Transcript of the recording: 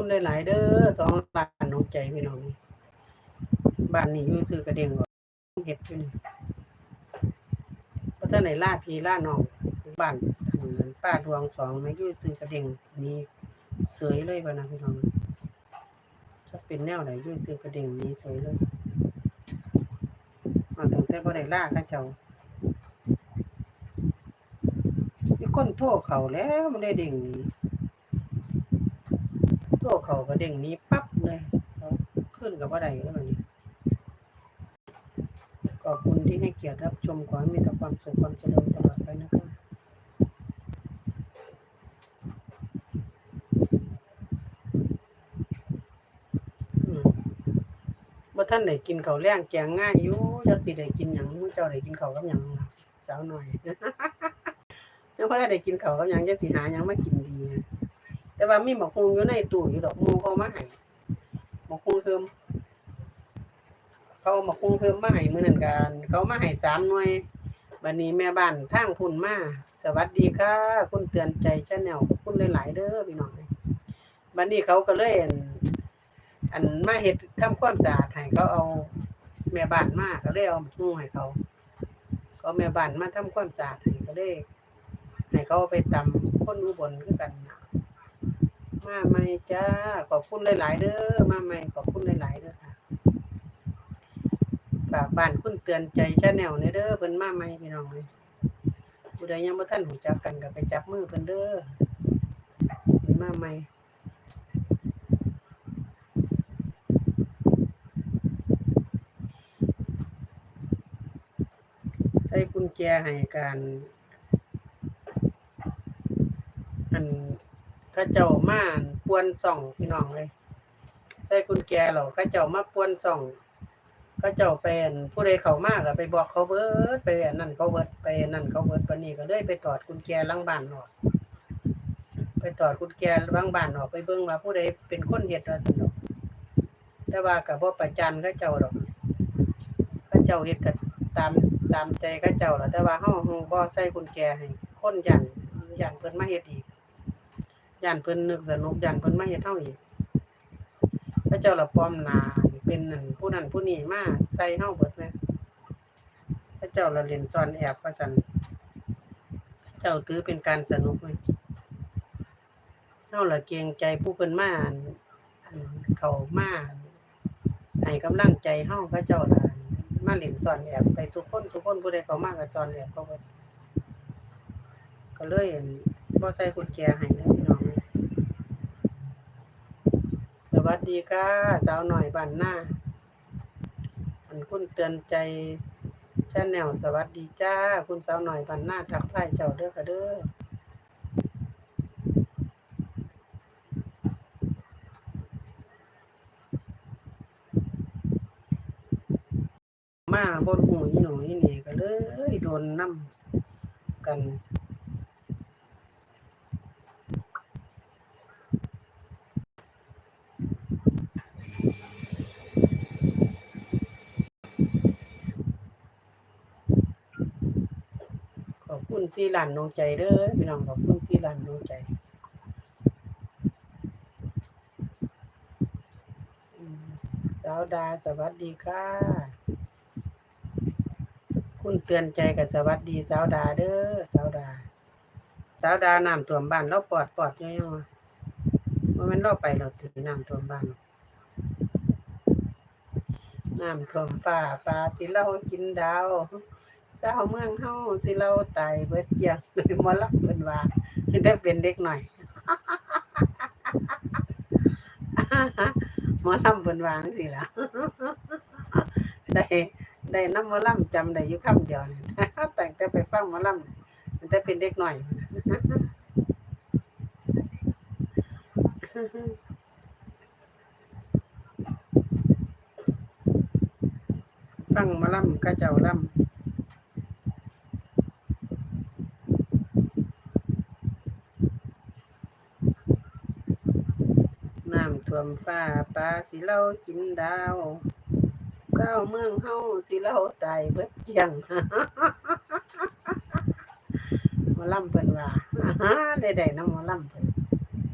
คุณหลายๆเด้อสองล้านน้องใจพี่น้องบ้านนี้อยู่ซื้อกระเด้งบ่เฮ็ดอยู่นี่เพราะถ้าไหนล่าพีล่าน้องบ้านป้าดวงสองไมาอยู่ซื้อกระเด้งนี่เสยเลยบ่นะพี่น้องจะเป็นแนวไหนยู่ซื้อกระเด้งนี้เสยเลยมาตั้งแต่บ่ได้ล่าเขาเจ้ามีคนโทรเขาแล้วมันได้เด้งนี้ ตัวเขาก็เด้งหนี้ปั๊บเลยเอาขึ้นกับว่าใดแล้วบัดนี้ขอบคุณที่ให้เกียรติรับชมขอให้มีแต่ความสุขความเจริญตลอดไปนะคะอืมบ่ท่านได้กินข้าวแรงแกงง่ายอยู่จักสิได้กินหยังมื้อเจ้าได้กินข้าวกับหยังล่ะสาวหน่อยยังบ่ทันได้กินข้าวกับหยังจักสิหาหยังมากินดีนะ แต่ว่ามีหมกฮุงอยู่ในตู้อยู่ดอกมูเขามาให้หมกฮุงเพิ่มเขาหมกฮุงเพิ่มมาให้มื้อนั้นกัน เขามาให้สามหน่วยบัดนี้แม่บ้านทางพุ่นมาสวัสดีค่ะ คุณเตือนใจชาแนลคุณหลายๆเด้อพี่น้องบัดนี้เขาก็เลยอั่นอันมาเฮ็ดทำความสะอาดให้เขาเอาแม่บ้านมาก็เลยเอาหมกฮุงให้เขาเขาแม่บ้านมาทำความสะอาดให้ก็เลยให้เขาเอาไปตำคนอุบลคือกันนะ มาใหม่จ้า ขอบคุณหลาย ๆเด้อมาใหม่ขอบคุณหลาย ๆเด้อค่ะฝากบ้านคุณเตือนใจชาแนลเนี่ยเด้อเพิ่นมาใหม่พี่น้องเลยผู้ใดยังบ่ทันรู้จักกันก็ไปจับมือเพิ่นเด้อเพิ่นมาใหม่ใส่กุญแจให้การ อันเขาเจ้ามานปวนส่องพี่น้องเลย ใส่กุญแจเราเขาเจ้ามาปวนส่องเขาเจ้าเป็นผู้ใดเขามากก็ไปบอกเขาเบิดไปนั่นเขาเบิดไปนั่นเขาเบิดปนนี้ก็เลยไปตอดกุญแจลังบ้านออกไปตอดกุญแจลังบ้านออกไปเบิ่งว่าผู้ใดเป็นคนเฮ็ดว่าซั่นดอกแต่ว่าก็บ่อประจันเขาเจ้าดอกเขาเจ้าเฮ็ดก็ตามตามใจเขาเจ้าล่ะแต่ว่าเฮาเฮาบ่ใส่กุญแจให้คนยันยันเพิ่นมาเฮ็ดอีก ย่านเพิ่นนึกสนุกย่านเพิ่นมาเฮ็ดเฮาอีกพระเจ้าละปลอมนาเป็นนั่นผู้นั้นผู้นี้มาใส่เฮาเบิดเลยพระเจ้าละเล่นซ่อนแอบว่าซั่นเจ้าถือเป็นการสนุกเลยเฮาละเกรงใจผู้เพิ่นมาอันเขามาให้กำลังใจเฮาพระเจ้าละมาเล่นซ่อนแอบไปสุคนสุคนผู้ใดเขามาก็ซ่อนแอบเขาเบิดก็เลยอั่นบ่ใส่กุญแจให้เด้อพี่น้องส วัสดีค่ะ สาวหน่อยบ้านหน้าอันคุณเตือนใจชาแนลสวัสดีจ้า คุณสาวหน่อยบ้านหน้าทักทายเจ้าเด้อค่ะเด้อมาบนหูอีหนูอีนี่ก็เลยโดนน้ำกัน ขอบคุณซีรันน้องใจเด้อพี่น้องขอบคุณซีรันน้องใจสาวดาสวัสดีค่ะ คุณเตือนใจกับสวัสดีสาวดาเด้อสาวดาสาวดาน้ำท่วมบ้านเราปลอดปลอดยังยังวะว่ามันเราไปเราถือน้ำท่วมบ้านน้ำท่วมฟ้าฟ้าสิเรากินดาว เจ้าเมืองเฮาสิเราตายเบิดเกียงมอลับเพิ่นว่าได้เป็นเด็กหน่อยมอลำเพิ่นวางซี่ล่ะได้ได้น้ำมอลำจำได้อยู่คำเดียวนี่แต่งแต่ไปฟังมอลำตั้งแต่เป็นเด็กหน่อยฟังมอลำก็เจ้าล่ำ น้ำท่ วมฟ้าปลาสิเล่ากินดาวเศร้าเมืองเฮาสิเล่าตายเบิดเจียงหมาล่ำเปิ่นว่าได้ได้ๆนำหมาล่ำเปิ่น